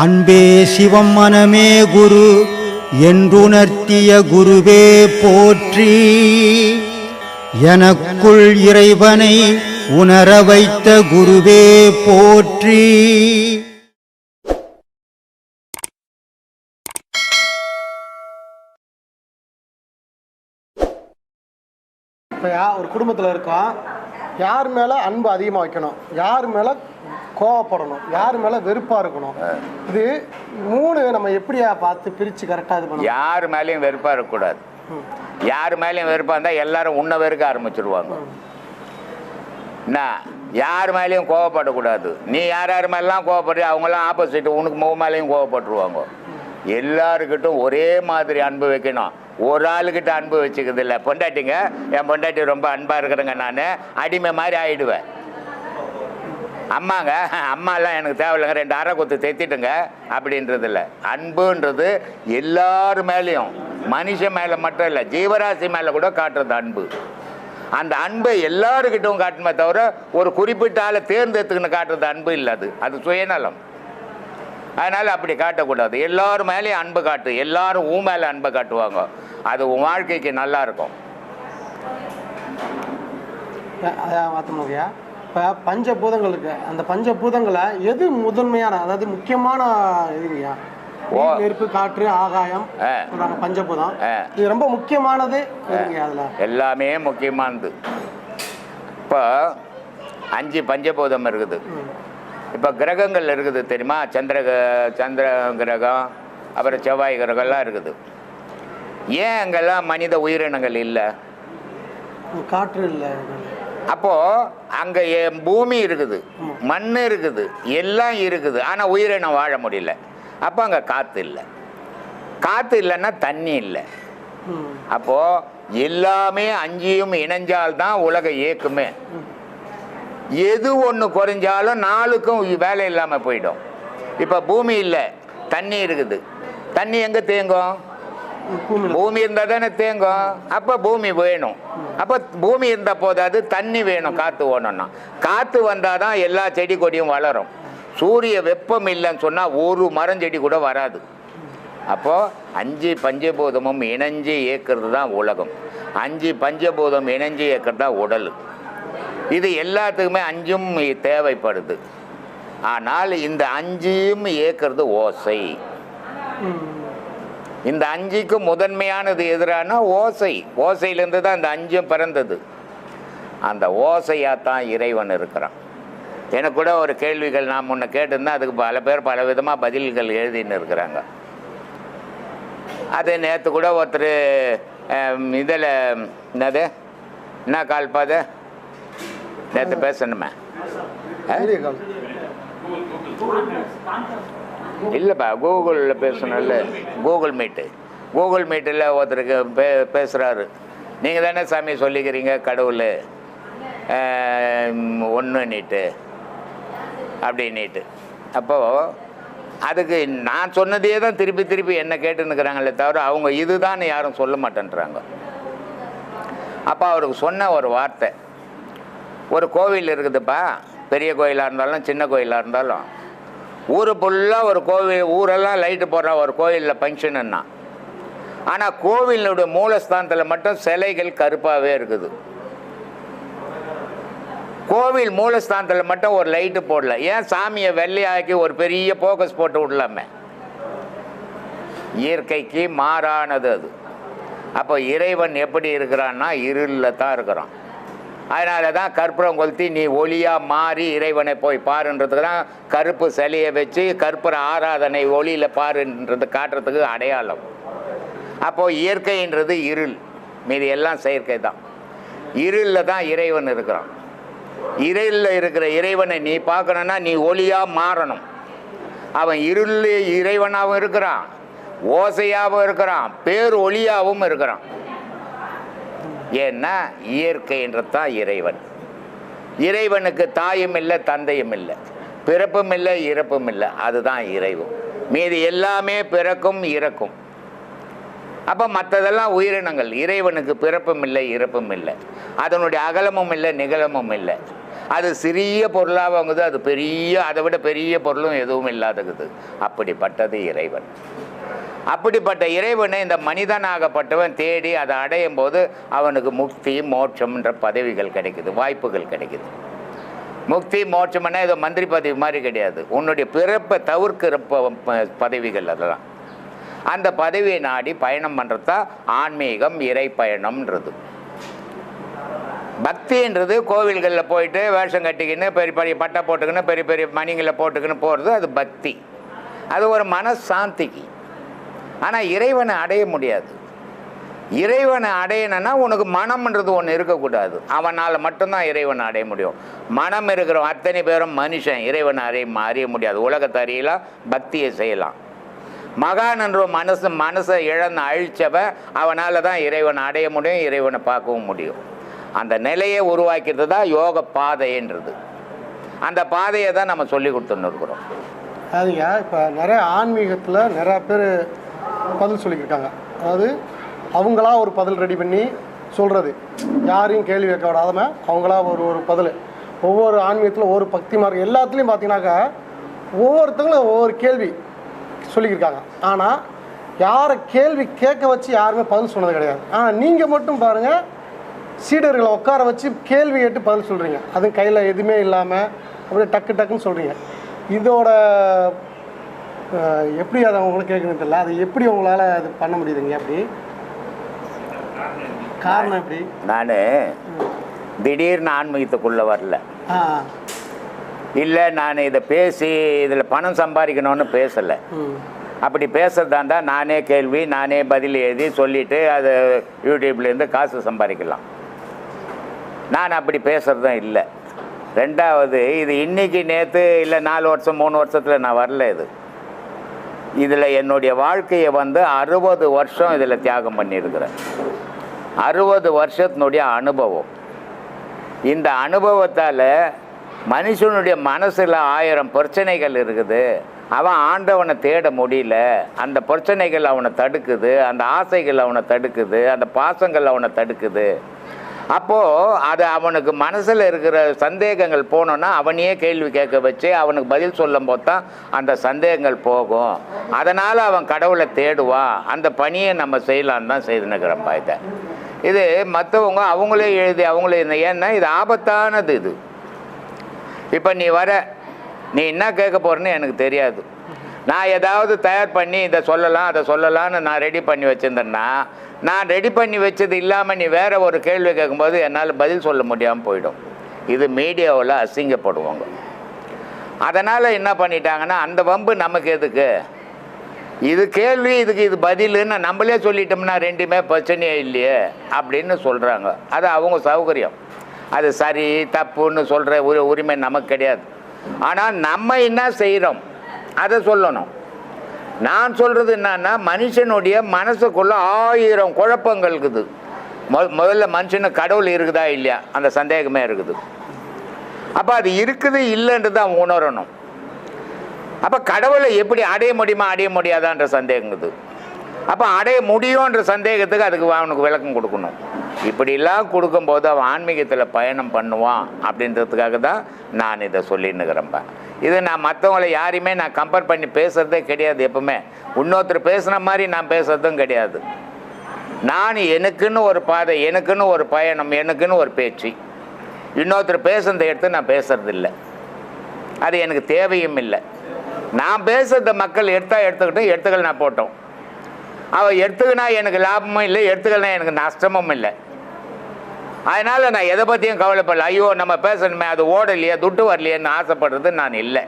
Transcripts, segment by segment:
அன்பே சிவம் மனமே குரு என்றுணர்த்திய குருவே போற்றி. எனக்குள் இறைவனை உணர வைத்த குருவே போற்றி. இப்போ ஒரு குடும்பத்தில் இருக்கோம். யார் மேலே அன்பு அதிகமாக வைக்கணும்? யார் மேலே கோவப்படணும். யார் மேலே வெறுப்பாக இருக்கணும்? இது மூணு நம்ம எப்படியா பார்த்து பிரித்து கரெக்டாக இது பண்ணணும்? யார் மேலேயும் வெறுப்பாக இருக்கக்கூடாது. யார் மேலேயும் வெறுப்பாக இருந்தால் எல்லாரும் உன்னை வெறுக்க ஆரம்பிச்சிருவாங்க. என்ன? யார் மேலேயும் கோவப்படக்கூடாது. நீ யார் யார் மேலாம் கோவப்படுற அவங்களாம் ஆப்போசிட் உனக்கு முக மேலேயும் கோவப்பட்டுருவாங்க. எல்லாருக்கிட்டும் ஒரே மாதிரி அன்பு வைக்கணும். ஒரு ஆளுக்கிட்ட அன்பு வச்சுக்கிறது இல்லை பொண்டாட்டிங்க என் பொண்டாட்டி ரொம்ப அன்பாக இருக்கிறேங்க நான். அடிமை மாதிரி ஆயிடுவேன். அம்மாங்க அம்மாலாம் எனக்கு தேவையில்லைங்க ரெண்டு அரை கொத்து தைத்திட்டுங்க அப்படின்றது இல்லை அன்புன்றது எல்லார் மேலேயும் மனுஷன் மேலே மட்டும் இல்லை ஜீவராசி மேலே கூட காட்டுறது அன்பு. அந்த அன்பை எல்லாருக்கிட்டும் காட்டுமே தவிர ஒரு குறிப்பிட்ட ஆளை தேர்ந்தெடுத்துக்கின்னு காட்டுறது அன்பு இல்லை அது. அது சுயநலம். அதனால் அப்படி காட்டக்கூடாது. எல்லார் மேலேயும் அன்பு காட்டு. எல்லாரும் ஊ மேலே அன்பை காட்டுவாங்க. அது உன் வாழ்க்கைக்கு நல்லா இருக்கும். இப்போ பஞ்சபூதங்கள் இருக்கு. அந்த பஞ்சபூதங்களை எது முதன்மையான அதாவது முக்கியமான இதுங்கய்யா? நெருப்பு காற்று ஆகாயம். சொல்றாங்க பஞ்சபூதம். இது ரொம்ப முக்கியமானது அதில்? எல்லாமே முக்கியமானது. இப்போ அஞ்சு பஞ்சபூதம் இருக்குது. இப்போ கிரகங்கள் இருக்குது தெரியுமா? சந்திர சந்திர கிரகம் அப்புறம் செவ்வாய் கிரகம்லாம் இருக்குது. ஏன் அங்கெல்லாம் மனித உயிரினங்கள் இல்லை? காற்று இல்லை. அப்போது அங்கே பூமி இருக்குது மண் இருக்குது எல்லாம் இருக்குது. ஆனால் உயிரினம் வாழ முடியல. அப்போ அங்கே காற்று இல்லை. காற்று இல்லைன்னா தண்ணி இல்லை. அப்போது எல்லாமே அஞ்சியும் இணைஞ்சால்தான் உலகம் இயக்குமே. எது ஒன்று குறைஞ்சாலும் நாளுக்கும் வேலை இல்லாமல் போயிடும். இப்போ பூமி இல்லை தண்ணி இருக்குது. தண்ணி எங்கே தேங்கும்? பூமி இருந்தால் தானே தேங்கும். அப்போ பூமி வேணும். அப்போ பூமி இருந்தால் போதாது தண்ணி வேணும் காற்று ஓடணும்னா காற்று வந்தால் தான் எல்லா செடி கொடியும் வளரும். சூரிய வெப்பம் இல்லைன்னு சொன்னால் ஒரு மரம் செடி கூட வராது. அப்போது அஞ்சு பஞ்சபூதமும் இணைஞ்சு இயக்கிறது தான் உலகம். அஞ்சு பஞ்சபூதம் இணைஞ்சு இயக்கிறது தான் உடல். இது எல்லாத்துக்குமே அஞ்சும் தேவைப்படுது. ஆனால் இந்த அஞ்சையும் இயக்கிறது ஓசை. இந்த அஞ்சுக்கு முதன்மையானது எதிரான ஓசை. ஓசையிலேருந்து தான் இந்த அஞ்சும் பிறந்தது. அந்த ஓசையாக தான் இறைவன் இருக்கிறான். எனக்கு கூட ஒரு கேள்விகள் நான் முன்ன கேட்டிருந்தேன் அதுக்கு பல பேர் பல விதமாக பதில்கள் எழுதின்னு இருக்கிறாங்க. அது நேற்று கூட ஒருத்தர் இதில் என்னது? என்ன கால் பாத நேற்று பேசணுமே. இல்லைப்பா கூகுளில் பேசணும்ல கூகுள் மீட்டு கூகுள் மீட்டில் ஒருத்தருக்கு பே பேசுகிறாரு நீங்கள் தானே சாமி சொல்லிக்கிறீங்க கடவுள். ஒன்று நீட்டு அப்படி நீட்டு அப்போது அதுக்கு நான் சொன்னதே தான் திருப்பி திருப்பி என்ன கேட்டுன்னுக்குறாங்களே தவிர அவங்க இதுதான் யாரும் சொல்ல மாட்டேன்றாங்க. அப்போ அவருக்கு சொன்ன ஒரு வார்த்தை. ஒரு கோவில் இருக்குதுப்பா. பெரிய கோயிலாக இருந்தாலும் சின்ன கோயிலாக இருந்தாலும் ஊர் ஃபுல்லாக ஒரு கோவில் ஊரெல்லாம் லைட்டு போடுற ஒரு கோவிலில் ஃபங்க்ஷனுன்னா ஆனால் கோவிலுடைய மூலஸ்தானத்தில் மட்டும் சிலைகள் கருப்பாகவே இருக்குது. கோவில் மூலஸ்தானத்தில் மட்டும் ஒரு லைட்டு போடல. ஏன் சாமியை வெள்ளையாக்கி ஒரு பெரிய ஃபோக்கஸ் போட்டு விடலாமே? இயற்கைக்கு மாறானது அது. அப்போ இறைவன் எப்படி இருக்கிறான்னா இருளில் தான் இருக்கிறான். அதனால தான் கற்பூரம் கொளுத்தி நீ ஒளியாக மாறி இறைவனை போய் பாருன்றதுக்கு தான் கருப்பு சிலையை வச்சு கற்பூர ஆராதனை ஒளியில் பாருன்றது காட்டுறதுக்கு அடையாளம். அப்போது இயற்கைன்றது இருள். மீது எல்லாம் செயற்கை தான். இருளில் தான் இறைவன் இருக்கிறான். இருளில் இருக்கிற இறைவனை நீ பார்க்கணுன்னா நீ ஒளியாக மாறணும். அவன் இருள் இறைவனாகவும் இருக்கிறான். ஓசையாகவும் இருக்கிறான். பேர் ஒளியாகவும் இருக்கிறான். ஏன்னா இயற்கைன்றது தான் இறைவன். இறைவனுக்கு தாயும் இல்லை தந்தையும் இல்லை. பிறப்பும் இல்லை இறப்பும் இல்லை. அதுதான் இறைவன் மீதி எல்லாமே பிறக்கும் இறக்கும். அப்போ மற்றதெல்லாம் உயிரினங்கள். இறைவனுக்கு பிறப்பும் இல்லை இறப்பும் இல்லை. அதனுடைய அகலமும் இல்லை நிகழமும் இல்லை. அது சிறிய பொருளாக வாங்குது. அது பெரிய அதை விட பெரிய பொருளும் எதுவும் இல்லாதது அப்படிப்பட்டது இறைவன். அப்படிப்பட்ட இறைவனை இந்த மனிதனாகப்பட்டவன் தேடி அதை அடையும் போது அவனுக்கு முக்தி மோட்சம்ன்ற பதவிகள் கிடைக்குது வாய்ப்புகள் கிடைக்குது. முக்தி மோட்சம்னா ஏதோ மந்திரி பதவி மாதிரி கிடையாது. உன்னுடைய பிறப்பை தவிர்க்கிற ப- ப- பதவிகள் அதெல்லாம். அந்த பதவியை நாடி பயணம் பண்ணுறதா ஆன்மீகம் இறை பயணம்ன்றது. பக்தின்றது கோவில்களில் போயிட்டு வேஷம் கட்டிக்கின்னு பெரிய பெரிய பட்டை போட்டுக்கின்னு பெரிய பெரிய மணிங்களை போட்டுக்கின்னு போகிறது அது பக்தி. அது ஒரு மனசாந்திக்கு. ஆனால் இறைவனை அடைய முடியாது. இறைவனை அடையணும்னா உனக்கு மனம்ன்றது ஒன்று இருக்கக்கூடாது. அவனால் மட்டும்தான் இறைவனை அடைய முடியும். மனம் இருக்கிற அத்தனை பேரும் மனுஷன். இறைவனை அறிய அறிய முடியாது. உலகத்தை அறியலாம் பக்தியை செய்யலாம். மகான் என்ற மனசு மனசை இழந்து அழிச்சவன் அவனால் தான் இறைவனை அடைய முடியும் இறைவனை பார்க்கவும் முடியும். அந்த நிலையை உருவாக்கிறது தான் யோக பாதைன்றது. அந்த பாதையை தான் நம்ம சொல்லி கொடுத்துன்னு இருக்கிறோம். அதுங்க இப்போ நிறைய ஆன்மீகத்தில் நிறையா பேர் பதில் சொல்லியிருக்காங்க அதாவது அவங்களா ஒரு பதில் ரெடி பண்ணி சொல்கிறது யாரையும் கேள்வி கேட்க விடாதம அவங்களா ஒரு ஒரு பதில். ஒவ்வொரு ஆன்மீகத்தில் ஒவ்வொரு பக்தி மார்க்கம் எல்லாத்துலேயும் பார்த்தீங்கன்னாக்கா ஒவ்வொருத்தங்களும் ஒவ்வொரு கேள்வி சொல்லியிருக்காங்க ஆனால் யாரை கேள்வி கேட்க வச்சு யாருமே பதில் சொன்னது கிடையாது. ஆனால் நீங்கள் மட்டும் பாருங்கள் சீடர்களை உட்கார வச்சு கேள்வி கேட்டு பதில் சொல்கிறீங்க அதுவும் கையில் எதுவுமே இல்லாமல் அப்படியே டக்கு டக்குன்னு சொல்கிறீங்க இதோட எப்படி அதை உங்களுக்கு கேட்குறது தெரியல. அது எப்படி உங்களால் அது பண்ண முடியுதுங்க? அப்படி காரணம் எப்படி? நான் திடீர்னு ஆன்மீகத்துக்குள்ளே வரல. இல்லை நான் இதை பேசி இதில் பணம் சம்பாதிக்கணும்னு பேசலை. அப்படி பேசுறதா இருந்தால் நானே கேள்வி நானே பதில் எழுதி சொல்லிவிட்டு அது யூடியூப்லேருந்து காசு சம்பாதிக்கலாம். நான் அப்படி பேசுகிறதும் இல்லை. ரெண்டாவது இது இன்னைக்கு நேற்று இல்லை நாலு வருஷம் மூணு வருஷத்தில் நான் வரல இது. இதில் என்னுடைய வாழ்க்கையை வந்து அறுபது வருஷம் இதில் தியாகம் பண்ணியிருக்கிறேன். அறுபது வருஷத்தினுடைய அனுபவம். இந்த அனுபவத்தால் மனுஷனுடைய மனசில் ஆயிரம் பிரச்சனைகள் இருக்குது. அவன் ஆண்டவனை தேட முடியல. அந்த பிரச்சனைகள் அவனை தடுக்குது. அந்த ஆசைகள் அவனை தடுக்குது. அந்த பாசங்கள் அவனை தடுக்குது. அப்போது அது அவனுக்கு மனசில் இருக்கிற சந்தேகங்கள் போனோன்னா அவனையே கேள்வி கேட்க வச்சு அவனுக்கு பதில் சொல்லும் போது தான் அந்த சந்தேகங்கள் போகும். அதனால் அவன் கடவுளை தேடுவான் அந்த பணியை நம்ம செய்யலான்னு தான் செய்துனுக்கிறப்பா இதை இது மற்றவங்க அவங்களே எழுதி அவங்களே ஏன்னா இது ஆபத்தானது இது. இப்போ நீ வர நீ என்ன கேட்க போறேன்னு எனக்கு தெரியாது. நான் ஏதாவது தயார் பண்ணி இதை சொல்லலாம் அதை சொல்லலாம்னு நான் ரெடி பண்ணி வச்சுருந்தேன்னா நான் ரெடி பண்ணி வச்சது இல்லாமல் நீ வேறு ஒரு கேள்வி கேட்கும்போது என்னால் பதில் சொல்ல முடியாமல் போயிடும். இது மீடியாவில் அசிங்கப்படுவாங்க. அதனால் என்ன பண்ணிட்டாங்கன்னா அந்த வம்பு நமக்கு எதுக்கு? இது கேள்வி இதுக்கு இது பதிலுன்னு நம்மளே சொல்லிட்டோம்னா ரெண்டுமே பிரச்சனையே இல்லையே அப்படின்னு சொல்கிறாங்க அது அவங்க சௌகரியம். அது சரி தப்புன்னு சொல்கிற உரிமை நமக்கு கிடையாது. ஆனால் நம்ம என்ன செய்கிறோம் அதை சொல்லணும். நான் சொல்கிறது என்னன்னா மனுஷனுடைய மனசுக்குள்ளே ஆயிரம் குழப்பங்கள் இருக்குது. மொ முதல்ல மனுஷனுக்கு கடவுள் இருக்குதா இல்லையா? அந்த சந்தேகமே இருக்குது. அப்போ அது இருக்குது இல்லைன்றது தான் உணரணும். அப்போ கடவுளை எப்படி அடைய முடியுமா அடைய முடியாதான்ற சந்தேகங்குது அப்போ அடைய முடியுன்ற சந்தேகத்துக்கு அதுக்கு அவனுக்கு விளக்கம் கொடுக்கணும். இப்படிலாம் கொடுக்கும்போது அவன் ஆன்மீகத்தில் பயணம் பண்ணுவான் அப்படின்றதுக்காக தான் நான் இதை சொல்லின்னுக்கிறேன்ப்பா இது நான் மற்றவங்களை யாரையுமே நான் கம்பேர் பண்ணி பேசுகிறதே கிடையாது எப்பவுமே. இன்னொருத்தர் பேசுகிற மாதிரி நான் பேசுகிறதும் கிடையாது. நான் எனக்குன்னு ஒரு பாதை எனக்குன்னு ஒரு பயணம் எனக்குன்னு ஒரு பேச்சு. இன்னொருத்தர் பேசுகிறத எடுத்து நான் பேசுறதில்லை. அது எனக்கு தேவையும் இல்லை. நான் பேசுகிறத மக்கள் எடுத்தால் எடுத்துக்கிட்டோம் எடுத்துக்கல் நான் போட்டோம். அவள் எடுத்துக்கினா எனக்கு லாபமும் இல்லை எடுத்துக்கலனா எனக்கு நஷ்டமும் இல்லை. அதனால் நான் எதை பற்றியும் கவலைப்படல. ஐயோ நம்ம பேசணுமே அது ஓடலையே துட்டு வரலையேன்னு ஆசைப்படுறது நான் இல்லை.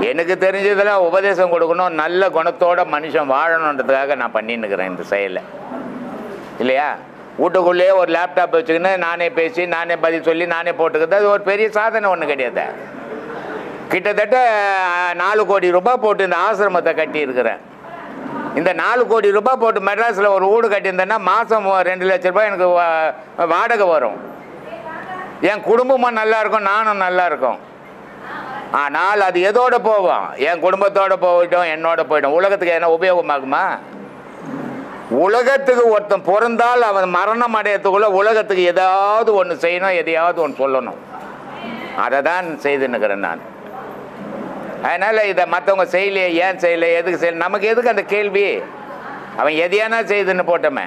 எனக்கு தெரிஞ்சதில் உபதேசம் கொடுக்கணும். நல்ல குணத்தோட மனுஷன் வாழணுன்றதுக்காக நான் பண்ணின்னுக்கிறேன் இந்த செயலை. இல்லையா? வீட்டுக்குள்ளேயே ஒரு லேப்டாப் வச்சுக்கின்னு நானே பேசி நானே பதில் சொல்லி நானே போட்டுக்கிறது. அது ஒரு பெரிய சாதனை ஒன்றும் கிடையாது. கிட்டத்தட்ட நாலு கோடி ரூபாய் போட்டு இந்த ஆசிரமத்தை கட்டியிருக்கிறேன். இந்த நாலு கோடி ரூபாய் போட்டு மெட்ராஸில் ஒரு வீடு கட்டியிருந்தேன்னா மாதம் ரெண்டு லட்ச ரூபாய் எனக்கு வா- வாடகை வரும். என் குடும்பமும் நல்லா இருக்கும் நானும் நல்லா இருக்கும். ஆனால் அது எதோடு போவோம் என் குடும்பத்தோடு போயிட்டோம் என்னோட போயிட்டோம். உலகத்துக்கு எதனா உபயோகமாகுமா? உலகத்துக்கு ஒருத்தன் பிறந்தால் அவன் மரணம் அடையத்துக்குள்ளே உலகத்துக்கு ஏதாவது ஒன்று செய்யணும் எதையாவது ஒன்று சொல்லணும். அதை தான் செய்துன்னுக்கிறேன் நான். அதனால் இதை மற்றவங்க செய்யலையே ஏன் செய்யலை எதுக்கு செய்யல? நமக்கு எதுக்கு அந்த கேள்வி? அவன் எதையானா செய்துன்னு போட்டோமே.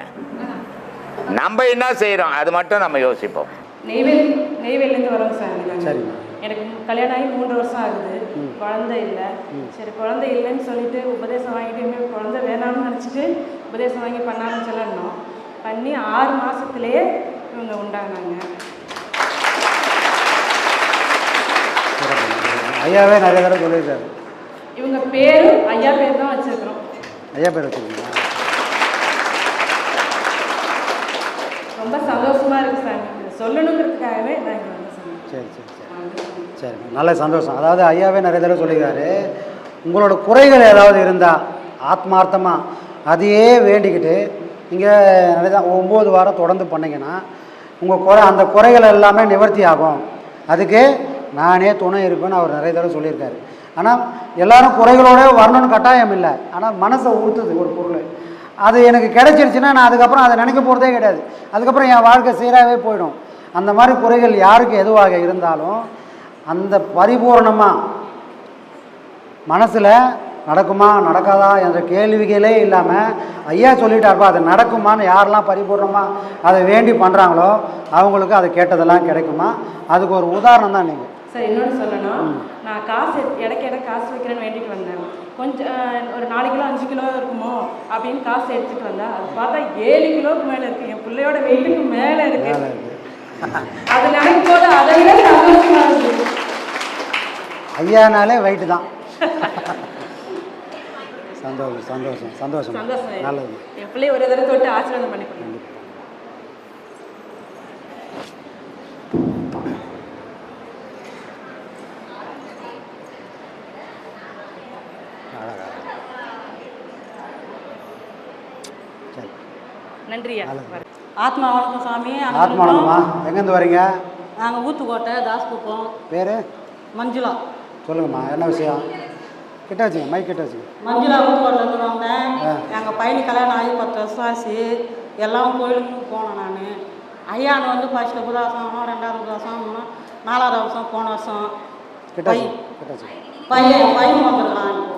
நம்ம என்ன செய்கிறோம் அது மட்டும் நம்ம யோசிப்போம். நெய்வேலி நெய்வேலிலேருந்து வரோங்க சார். எனக்கு கல்யாணம் ஆகி மூன்று வருஷம் ஆகுது. குழந்தை இல்லை. சரி குழந்தை இல்லைன்னு சொல்லிட்டு உபதேசம் வாங்கிட்டு குழந்தை வேணாம்னு நினச்சிட்டு உபதேசம் வாங்கி பண்ணாலும் சொல்லணும். பண்ணி ஆறு மாதத்துலேயே இவங்க உண்டானாங்க. ஐயாவே நிறைய தடவை சொல்லியிருக்காரு. இவங்க பேர் ஐயா பேர் தான் வச்சிருக்கிறோம். ஐயா பேர் வச்சுருக்கீங்களா? ரொம்ப சந்தோஷமா இருக்கு சார். சொல்லணுங்கிறதுக்காகவே நான் இங்கே வந்து சொன்னேன். சரி சரி சரி. சரி நல்ல சந்தோஷம். அதாவது ஐயாவே நிறைய தடவை சொல்லியிருக்காரு. உங்களோட குறைகள் ஏதாவது இருந்தால் ஆத்மார்த்தமாக அதையே வேண்டிக்கிட்டு நீங்கள் நிறைய ஒம்பது வாரம் தொடர்ந்து பண்ணீங்கன்னா உங்கள் குறை அந்த குறைகள் எல்லாமே நிவர்த்தி ஆகும். அதுக்கு நானே துணை இருப்பேன்னு அவர் நிறைய தடவை சொல்லியிருக்காரு. ஆனால் எல்லாரும் குறைகளோட வரணும்னு கட்டாயம் இல்லை. ஆனால் மனசை உறுத்துது ஒரு பொருள். அது எனக்கு கிடைச்சிருச்சுன்னா நான் அதுக்கப்புறம் அதை நினைக்க போகிறதே கிடையாது. அதுக்கப்புறம் என் வாழ்க்கை சீராகவே போயிடும். அந்த மாதிரி குறைகள் யாருக்கு எதுவாக இருந்தாலும் அந்த பரிபூர்ணமாக மனசில் நடக்குமா நடக்காதா என்ற கேள்விகளே இல்லாமல் ஐயா சொல்லிட்டாருப்பா அது நடக்குமான்னு யாரெல்லாம் பரிபூர்ணமாக அதை வேண்டி பண்ணுறாங்களோ அவங்களுக்கு அது கேட்டதெல்லாம் கிடைக்குமா? அதுக்கு ஒரு உதாரணம் தான் நீங்கள் சார் இன்னொன்று சொல்லணும் நான் காசு இடக்கு இடம் காசு வைக்கிறேன்னு வேண்டிட்டு வந்தேன். கொஞ்சம் ஒரு நாலு கிலோ அஞ்சு கிலோ இருக்குமோ அப்படின்னு காசு எடுத்துட்டு வந்தா அது பார்த்தா ஏழு கிலோவுக்கு மேலே இருக்கு. என் பிள்ளையோட வெயிட்டுக்கு மேலே இருக்கு. அது நினைக்கும் போது அதை விட சந்தோஷமா இருக்கு ஐயானாலே வெயிட்டு தான். சந்தோஷம் சந்தோஷம் சந்தோஷம். நல்லது. என் பிள்ளைய ஒரு தடவை தொட்டு ஆசீர்வாதம் பண்ணி கொடுங்க சரி. நன்றியா. ஆத்மா வணக்கம் சாமி. ஆத்மா வணக்கம்மா. எங்கேருந்து வரீங்க? நாங்கள் ஊத்துக்கோட்டை தாஸ்குப்பம் பேர்? மஞ்சுளா. சொல்லுங்கம்மா என்ன விஷயம்? கிட்ட வச்சுங்க மைக் கிட்ட வச்சுங்க மஞ்சுளா ஊத்துக்கோட்டிலேருந்து வந்தேன். எங்கள் பையனுக்கு கல்யாணம் ஆகி பத்து வருஷம் ஆச்சு. எல்லாம் கோயிலுக்கு போனேன் நான். ஐயானு வந்து ஃபஸ்ட்டு புதாசம் ரெண்டாவது புதாசம் மூணு- நாலாவது வருஷம் போன வருஷம். கிட்ட பையன் பையன் வந்துருக்கான்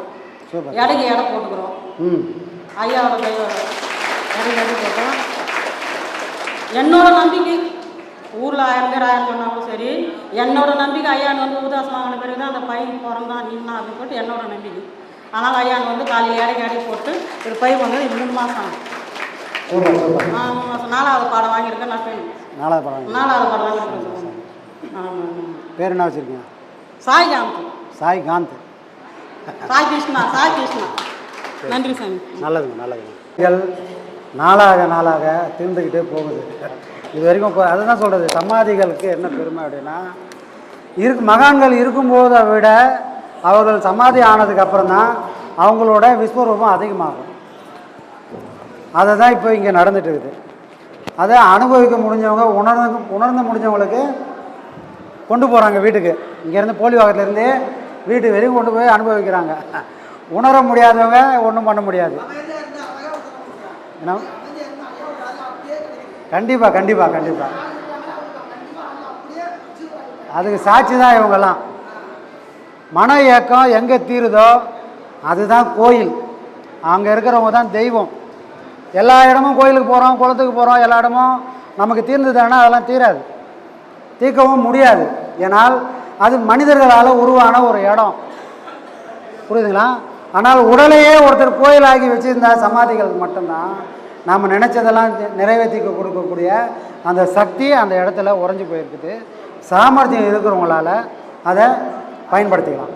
எடைக்கு எடை போட்டுக்கிறோம். ம். ஐயாவோட கையோட எடைக்கு எடை போட்டோம் என்னோட நம்பிக்கை ஊரில் ஆயிரம் பேர் ஆயிரம் சொன்னாலும் சரி என்னோட நம்பிக்கை ஐயான் வந்து உதாசம் வாங்கின பிறகு தான் அந்த பையன் பிறந்தான் நின்னா அப்படின்னு சொல்லிட்டு என்னோட நம்பிக்கை. ஆனால் ஐயான் வந்து காலையில் இடைக்கு இடைக்கு போட்டு ஒரு பையன் வந்து மூணு மாதம் ஆகும் மூணு மாதம் நாலாவது பாடம் வாங்கியிருக்கேன் நான் நாலாவது படம் நாலாவது பாடம் வாங்கியிருக்கேன். பேர் என்ன வச்சுருக்கீங்க? சாய் காந்தி. சாய் காந்த். சாய் கிருஷ்ணா சாய் கிருஷ்ணா. நன்றி சாமி. நல்லதுங்க நல்லதுங்க. நீங்கள் நாளாக நாளாக தீர்ந்துக்கிட்டே போகுது. இது வரைக்கும் இப்போ அதுதான் சொல்கிறது சமாதிகளுக்கு என்ன பெருமை அப்படின்னா இருக்கு மகான்கள் இருக்கும்போதை விட அவர்கள் சமாதி ஆனதுக்கு அப்புறம் தான் அவங்களோட விஸ்வரூபம் அதிகமாகும். அதை தான் இப்போ இங்கே நடந்துட்டு இருக்குது. அதை அனுபவிக்க முடிஞ்சவங்க உணர்ந்து உணர்ந்து முடிஞ்சவங்களுக்கு கொண்டு போகிறாங்க வீட்டுக்கு. இங்கேருந்து போலிவாகத்துலேருந்தே வீட்டு வரைக்கும் கொண்டு போய் அனுபவிக்கிறாங்க. உணர முடியாதவங்க ஒன்றும் பண்ண முடியாது. கண்டிப்பாக கண்டிப்பாக கண்டிப்பாக அதுக்கு சாட்சி தான் இவங்கெல்லாம். மன இயக்கம் எங்கே தீருதோ அதுதான் கோயில். அங்கே இருக்கிறவங்க தான் தெய்வம். எல்லா இடமும் கோயிலுக்கு போகிறோம் குளத்துக்கு போகிறோம் எல்லா இடமும் நமக்கு தீர்ந்ததுன்னா அதெல்லாம் தீராது. தீர்க்கவும் முடியாது. ஏன்னால் அது மனிதர்களால் உருவான ஒரு இடம். புரியுதுங்களா? ஆனால் உடலையே ஒருத்தர் கோயிலாகி வச்சுருந்தா சமாதிகள் மட்டும்தான் நாம் நினச்சதெல்லாம் நிறைவேற்றி கொடுக்கக்கூடிய அந்த சக்தி அந்த இடத்துல உறைஞ்சி போயிருக்குது. சாமர்த்தியம் இருக்கிறவங்களால அதை பயன்படுத்திக்கலாம்.